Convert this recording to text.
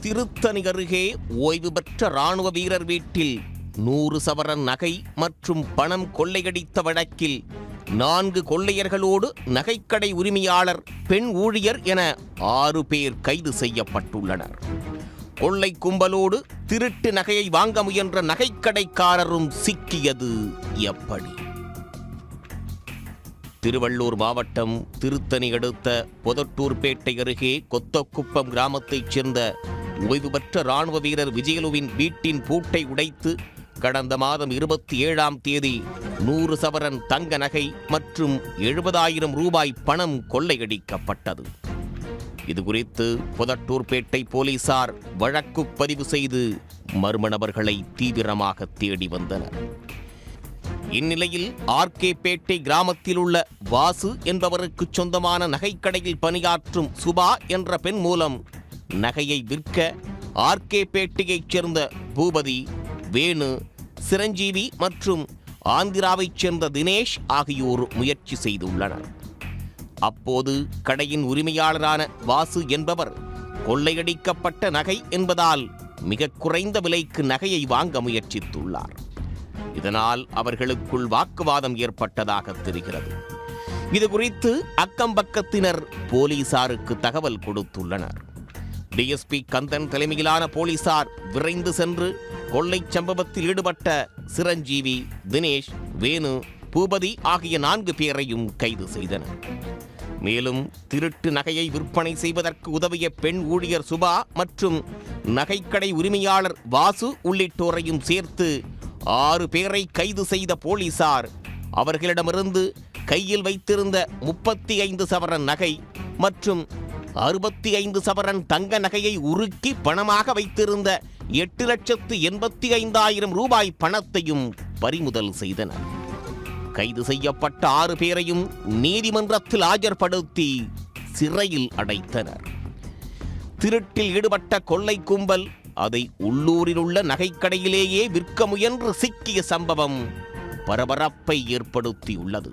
திருத்தணி அருகே ஓய்வு பெற்ற ராணுவ வீரர் வீட்டில் நூறு சவரன் நகை மற்றும் பணம் கொள்ளையடித்த வழக்கில் நான்கு கொள்ளையர்களோடு நகைக்கடை உரிமையாளர் பெண் ஊழியர் என ஆறு பேர் கைது செய்யப்பட்டுள்ளனர். கொள்ளை கும்பலோடு திருட்டு நகையை வாங்க முயன்ற நகைக்கடைக்காரரும் சிக்கியது எப்படி? திருவள்ளூர் மாவட்டம் திருத்தணி அடுத்த பொதட்டூர்பேட்டை அருகே கொத்தக்குப்பம் கிராமத்தைச் சேர்ந்த ஓய்வு பெற்ற ராணுவ வீரர் விஜயலுவின் வீட்டின் பூட்டை உடைத்து கடந்த மாதம் இருபத்தி ஏழாம் தேதி நூறு சவரன் தங்க நகை மற்றும் எழுபதாயிரம் ரூபாய் பணம் கொள்ளையடிக்கப்பட்டது. இதுகுறித்து புதட்டூர்பேட்டை போலீசார் வழக்கு பதிவு செய்து மர்ம நபர்களை தீவிரமாக தேடி வந்தனர். இந்நிலையில் ஆர்கே பேட்டை கிராமத்தில் உள்ள வாசு என்பவருக்கு சொந்தமான நகைக்கடையில் பணியாற்றும் சுபா என்ற பெண் மூலம் நகையை விற்க ஆர்கே பேட்டையைச் சேர்ந்த பூபதி வேணு சிரஞ்சீவி மற்றும் ஆந்திராவைச் சேர்ந்த தினேஷ் ஆகியோர் முயற்சி செய்துள்ளனர். அப்போது கடையின் உரிமையாளரான வாசு என்பவர் கொள்ளையடிக்கப்பட்ட நகை என்பதால் மிக குறைந்த விலைக்கு நகையை வாங்க முயற்சித்துள்ளார். இதனால் அவர்களுக்குள் வாக்குவாதம் ஏற்பட்டதாக தெரிகிறது. இது குறித்து அக்கம்பக்கத்தினர் போலீசாருக்கு தகவல் கொடுத்துள்ளனர். டிஎஸ்பி கந்தன் தலைமையிலான போலீசார் விரைந்து சென்று கொள்ளைச் சம்பவத்தில் ஈடுபட்ட சிரஞ்சீவி தினேஷ் வேணு பூபதி ஆகிய நான்கு பேரையும் கைது செய்தனர். மேலும் திருட்டு நகையை விற்பனை செய்வதற்கு உதவிய பெண் ஊழியர் சுபா மற்றும் நகைக்கடை உரிமையாளர் வாசு உள்ளிட்டோரையும் சேர்த்து ஆறு பேரை கைது செய்த போலீசார். அவர்களிடமிருந்து கையில் வைத்திருந்த முப்பத்தி ஐந்து சவரன் நகை மற்றும் அறுபத்தி ஐந்து சவரன் தங்க நகையை உருக்கி பணமாக வைத்திருந்த எட்டு லட்சத்து எண்பத்தி ஐந்தாயிரம் ரூபாய் பணத்தையும் பறிமுதல் செய்தனர். கைது செய்யப்பட்ட ஆறு பேரையும் நீதிமன்றத்தில் ஆஜர்படுத்தி சிறையில் அடைத்தனர். திருட்டில் ஈடுபட்ட கொள்ளை கும்பல் அதை உள்ளூரில் உள்ள நகைக்கடையிலேயே விற்க முயன்று சிக்கிய சம்பவம் பரபரப்பை ஏற்படுத்தியுள்ளது.